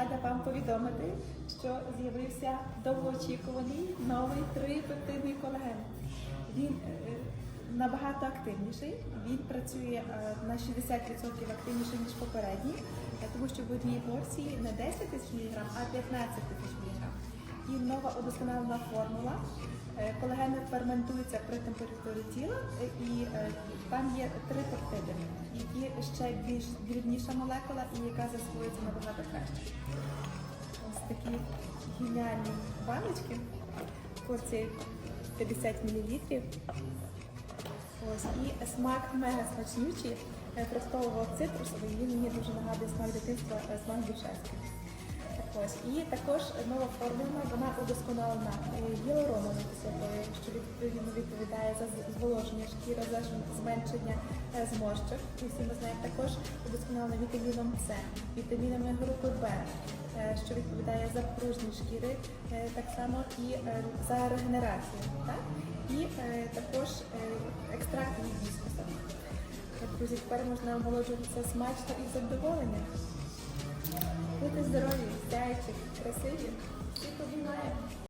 рада вам повідомити, що з'явився довгоочікуваний новий трипептидний колаген. Він е, набагато активніший. Він працює е, на 60% активніше ніж попередній, тому що в одній порції не 10 тисяч мг, а 15 тисяч. І нова удосконалена формула. Е, Колаген ферментується при температурі тіла, е, і е, там є три пептиди, які ще більш дрібніша молекула і яка засвоюється набагато краще. Ось такі геніальні баночки. Порції 50 мл. Ось і смак мега смачнючий, фруктового цитрусовий. Він мені дуже нагадує смак дитинства, смак душевський. Ось. І також нова формула, вона удосконалена е, гіалуроновою кислотою, що відповідно відповідає за зволоження шкіри, за зменшення е, зморщок. І всі ми знаємо також удосконалена вітаміном С, вітамінами групи Б, е, що відповідає за пружні шкіри, е, так само і е, за регенерацію. Так? І е, також е, екстракт від гібіскуса. Друзі, тепер можна омолоджуватися смачно і задоволенням. Красиві. Всіх обіймаємо.